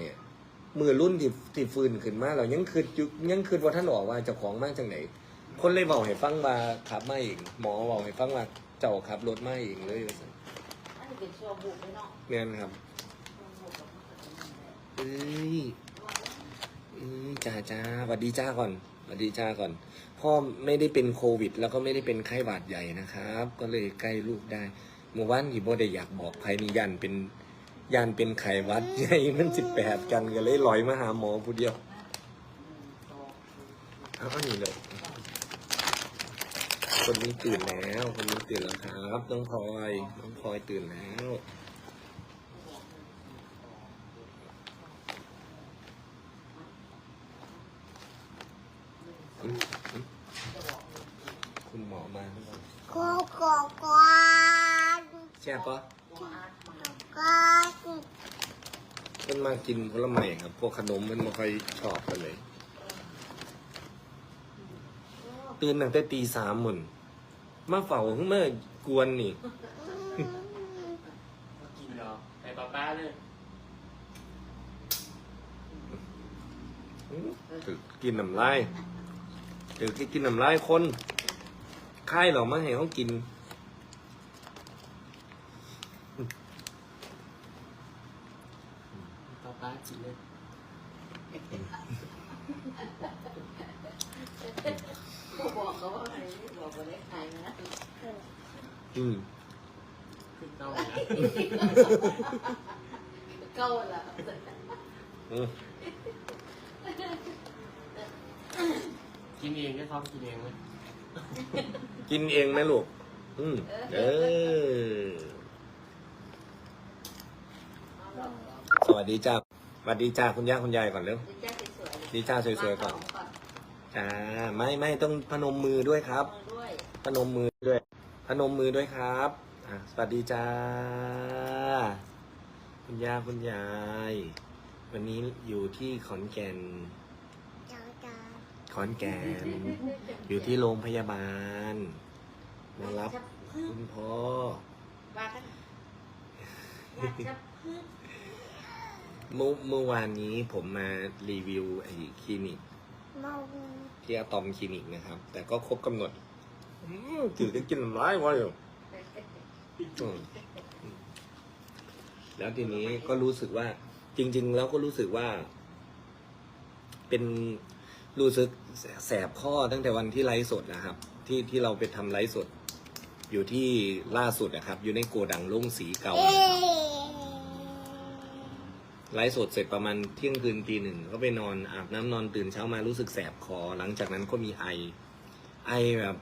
เนี่ยมือรุ่นที่ที่ฟื้นขึ้นมาเรายังคืดอยู่ยังคืดว่าท่านออกว่าเจ้าของมาจากไหน คนเลยบอกให้ฟังมาขับมาเองหมอบอกให้ฟังว่าเจ้าขับรถมาเองเลยว่าซั่นอันนี้เป็นชัวบุกเลยเนาะแม่นครับเอ้ยเอ้ยจ้าจ้าสวัสดีจ้าก่อนสวัสดีจ้าก่อน พ่อไม่ได้เป็นโควิด แล้วก็ไม่ได้เป็นไข้หวัดใหญ่นะครับ ก็เลยใกล้ลูกได้เมื่อวานที่โบได้อยากบอกใครนี่ยันเป็น ยันเป็นไข้หวัดใหญ่มันสิบแปดกันก็เลยลอยมาหาหมอผู้เดียวเอาอันนี้เลยคนนี้ตื่นแล้ว คนนี้ตื่นแล้วครับน้องพลอยน้องพลอยตื่นแล้วคุณคุณหมอมาหรือเปล่าโกโก้กวาดแช่บปะห มออาร์ตมากวาดเพิ่นมากินผลไม้ครับ พวกขนมมันไม่ค่อยชอบกันเลย ตื่นตั้งแต่ตีสามหมุนมาเฝ้าเพิ่งมากวนนี่ กินเหรอไอ้ป้าป้าเลยถือกินน้ำลายถือกินน้ำลายคนค่ายหรอมาให้เขากิน ป้าป้ากินเลยบอกเขาว่าอะไรบอกว่าเล็กไทยนะอืมขึ้นเต้านะเก้าละอืมกินเองได้ท้องกินเองไหมกินเองไหมลูก อืมเออ สวัสดีจ้า สวัสดีจ้าคุณย่าคุณยายก่อนเร็วดีจ้าสวยๆดีจ้าสวยๆก่อน จ้า ไม่ไม่ต้องพนมมือด้วยครับด้วยพนมมือด้วย พนมมือด้วยครับอะสวัสดีจ้า คุณย่าคุณยาย วันนี้อยู่ที่ขอนแก่นเจ้าจ้าขอนแก่น อยู่ที่โรงพยาบาล มารับคุณพ่อ เมื่อเมื่อวานนี้ผมมารีวิวไอ้คลินิกมองที่อะตอมคลินิกนะครับ แต่ก็ครบกำหนดอืมถือจะกินน้ำร้ายวะอยู่อืมแล้วทีนี้ก็รู้สึกว่า จริง ๆ แล้วก็รู้สึกว่า เป็นรู้สึกแสบข้อตั้งแต่วันที่ไลฟ์สดนะครับ ที่ที่เราไปทำไลฟ์สด อยู่ที่ล่าสุดนะครับ อยู่ในโกดังโล่งสีเก่าเอ๊นะครับะ ไลฟ์สดเสร็จประมาณเที่ยงคืนตีหนึ่งก็ไปนอนอาบน้ำนอนตื่นเช้ามารู้สึกแสบคอ หลังจากนั้นก็มีไอ ไอแบบ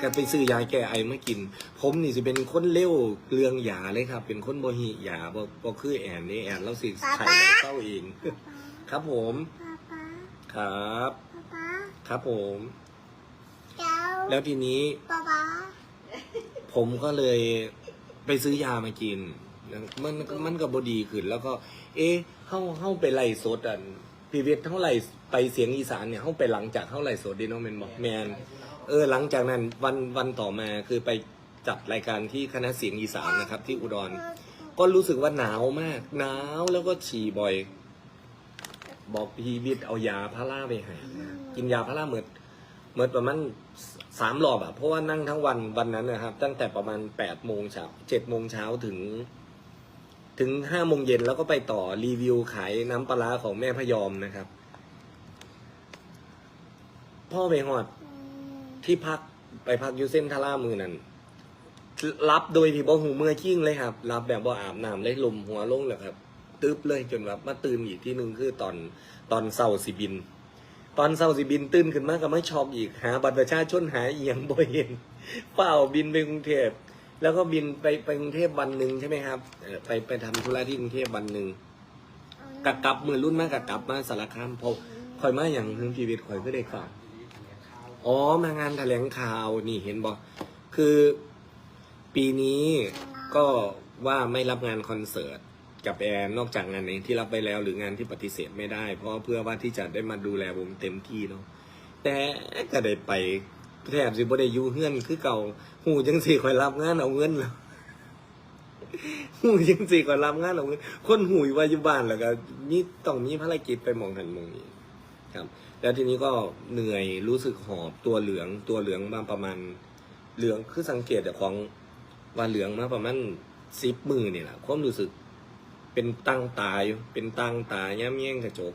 ก็ไปซื้อยาแก้ไอมากิน ผมนี่สิเป็นคนเร็วเรืองยาเลยครับ เป็นคนโมหิยาบ่บ่คือแอนนี่แอนแล้วสิไข่แล้วเศร้าเองครับผมป๊าป๊าครับป๊าป๊าครับผมเจ้าแล้วทีนี้ป๊าป๊าผมก็เลยไปซื้อยามากิน มันมันก็บดีขึ้นแล้วก็ เอ๊ะเข้าเข้าไปไล่สดอันพีเวทเท่าไหร่ไปเสียงอีสานเนี่ยเข้าไปหลังจากเท่าไหร่สดดีเนาะแมนบอกแมนเออหลังจากนั้นวันวันต่อมาคือไปจัดรายการที่คณะเสียงอีสานนะครับ ที่อุดร ก็รู้สึกว่าหนาวมาก หนาวแล้วก็ฉี่บ่อย บอกพีวิทย์เอายาพาราไปให้นะกินยาพาราเหมือนเหมือนประมาณสามรอบอะเพราะว่านั่งทั้งวันวันนั้นนะครับ ตั้งแต่ประมาณแปดโมงเช้าเจ็ดโมงเช้าถึง ถึงห้าโมงเย็นแล้วก็ไปต่อรีวิวขายน้ำปลาร้าของแม่พยอมนะครับ พ่อไปหอดที่พักไปพักอยูเส้นทาร่ามือนั้นรับโดยที่บ่หูเมื่อชิ่งเลยครับ รับแบบบ่อาบน้ำเลยลมหัวลงเลยครับ ตึ๊บเลยจนแบบมาตื่นอีกที่หนึ่งคือตอนตอนเศร้าสิบิน ตอนเศร้าสิบินตื่นขึ้นมาก็ไม่ชอบอีกหาบัตรประชาชนหาเอียงบ่เห็นเปล่าบินไปกรุงเทพ แล้วก็บินไปไปกรุงเทพวันหนึ่งใช่ไหมครับเอ่อไปไปทำธุระที่กรุงเทพวันหนึ่งกะกลับมือรุ่นมากกะกลับมาสารคามพอคอยมาอย่างหึงชีวิตคอยก็ได้ฝากอ๋อมางานแถลงข่าวนี่เห็นบอกคือปีนี้ก็ว่าไม่รับงานคอนเสิร์ตกับแอนนอกจากงานไหนที่รับไปแล้ว หรืองานที่ปฏิเสธไม่ได้ เพราะเพื่อว่าที่จะได้มาดูแลวงเต็มที่เนาะแต่ก็ได้ไป แทบสิบ่ได้อยู่เฮือนคือเก่าหูจังสิคอยรับงานเอาเงินแล้วหูจังสิก่อนรับงานขอาเงินคนหูยว่าอยู่บ้านแล้วก็มีต้องมีภารกิจไปมองหันมองนี้ครับ แล้วทีนี้ก็เหนื่อยรู้สึกหอบตัวเหลืองตัวเหลืองมาประมาณเหลืองคือสังเกตแต่ของว่าเหลืองมาประมาณสิบมือเนี่ยแหละความรู้สึกเป็นตั้งตาอยู่เป็นตั้งตาย่ำแย่งกระจก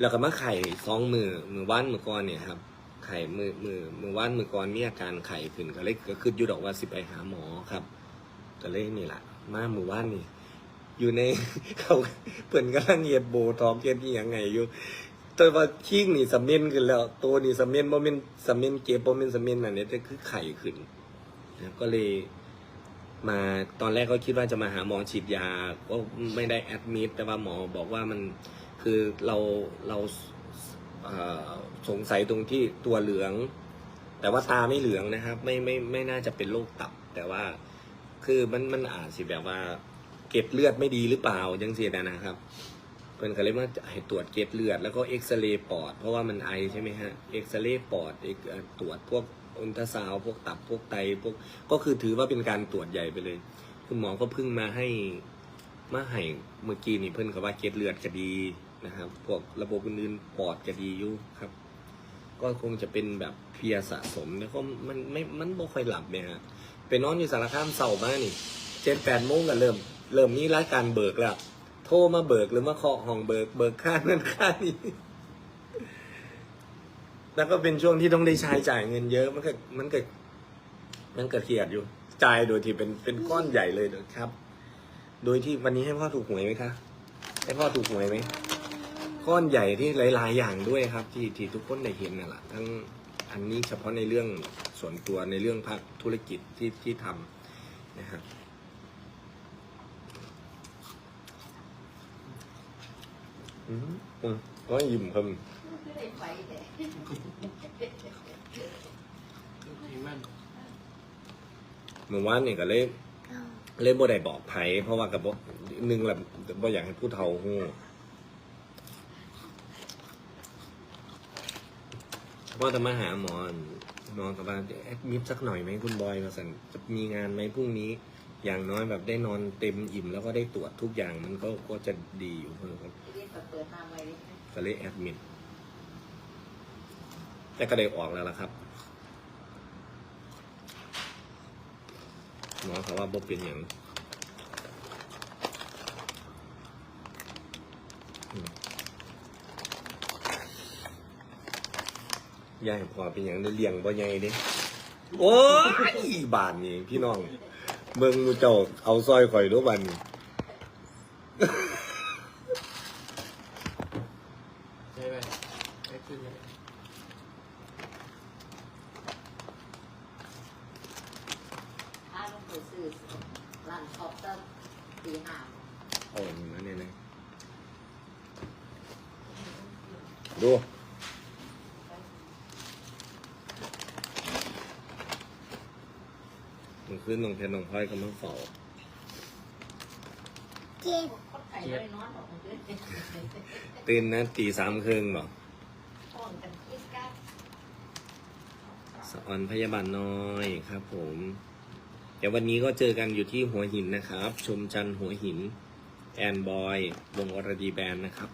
แล้วก็มาไข่สองมือมือว่านมือก่อนเนี่ยครับ ไข่มือมือมือว่านมือก่อนมีอาการไข่ขึ้นก็เลยก็คืออยู่ดอกว่าสิไปหาหมอครับก็เลยนี่แหละมามือว่านนี่ อยู่ในเขาเปิ่อนกำลังเหยียดโบท้องเกียดที่ยังไงอยู่แต่ว่าชิงนี่สำเม็นขึ้นแล้ว ตัวนี่สำเม็นบ่แม่นสำเม็นเก็บบ่แม่นสำเม็นอันนี้แต่คือไข่ขึ้นก็เลยมาตอนแรกก็คิดว่าจะมาหาหมอฉีดยาก็ไม่ได้แอดมิดแต่ว่าหมอบอกว่ามันคือเราเรา สงสัยตรงที่ตัวเหลือง แต่ว่าตาไม่เหลืองนะครับ ไม่ไม่ไม่น่าจะเป็นโรคตับ แต่ว่าคือมันมันอาจสิแบบว่า เก็บเลือดไม่ดีหรือเปล่ายังเสียนะครับเพิ่นก็เลยมาให้ตรวจเกล็ดเลือดแล้วก็เอ็กซเรย์ปอด เพราะว่ามันไอใช่ไหมฮะเอ็กซเรย์ปอดตรวจพวกอุลตราซาวพวกตับพวกไตพวกก็คือถือว่าเป็นการตรวจใหญ่ไปเลย คุณหมอก็เพิ่งมาให้มาให้เมื่อกี้นี่เพิ่นก็ว่าเกล็ดเลือดก็ดี นะครับ พวกระบบอื่นๆปอดก็ดีอยู่ครับ ก็คงจะเป็นแบบเพียสะสมแล้วก็มันไม่มันบ่ค่อยหลับเนี่ยฮะไปนอนอยู่สารคามเสาร์มานี่เจ็ดแปดโมงก็เริ่ม เริ่มมีรายการเบิกแล้วโทรมาเบิกหรือมาเคาะห้องเบิกเบิกค่านั่นค่านี้แล้วก็เป็นช่วงที่ต้องได้ใช้จ่ายเงินเยอะมันก็มันก็มันก็เครียดอยู่จ่ายโดยที่เป็นเป็นก้อนใหญ่เลยนะครับ โดยที่วันนี้ให้พ่อถูกหวยไหมคะให้พ่อถูกหวยไหม ก้อนใหญ่ที่หลาย ๆ อย่างด้วยครับ ที่ที่ทุกคนได้เห็นน่ะแหละทั้งอันนี้เฉพาะในเรื่องส่วนตัวในเรื่องภาคธุรกิจที่ที่ทำนะครับอืมอืมก็ยิ้มครับคือได้ไฟแต่จริงมันเมื่อวานนี่ก็เลยเลยบ่ได้บอกไผเพราะว่ากับบ่หนึ่งแหละบ่อยากให้ผู้เฒ่าฮู้ ว่าจะมาหาหมอหมอกับว่าแอดมิดสักหน่อยไหมคุณบอยมาสั่นจะมีงานไหมพรุ่งนี้ อย่างน้อยแบบได้นอนเต็มอิ่มแล้วก็ได้ตรวจทุกอย่างมันก็ก็จะดีอยู่เพิ่นก็เรียนเปิดมาไว้ก็เลยแอดมิดแต่ก็ได้ออกแล้วล่ะครับหมอเขาว่าบ่เป็นอย่าง ยายพอเป็นอย่างได้เลี้ยงบ่ใหญ่เด้โอ้ยบานนี่พี่น้องเมืองมูเจ้าเอาซอยข่อยรู้บัดนใช่ไหมได้ขึ้นไหมถ้าลงไปซื้อร้านช็อปตั้งตีห้าเอาอันนี้มาเนี่ยนะดู มันขึ้นน้องเพชรน้องพลอยกำลังเฝ้าเจ็บคนไข่ไม่ได้นอนหรอกมันเดินตื่นนะตีสามครึ่งบอกห้องกันคิดกันสอนพยาบาลน้อยครับผมเดี๋ยววันนี้ก็เจอกันอยู่ที่หัวหินนะครับ ชมจันทร์หัวหิน แอนบอยวงอรดีแบนด์นะครับ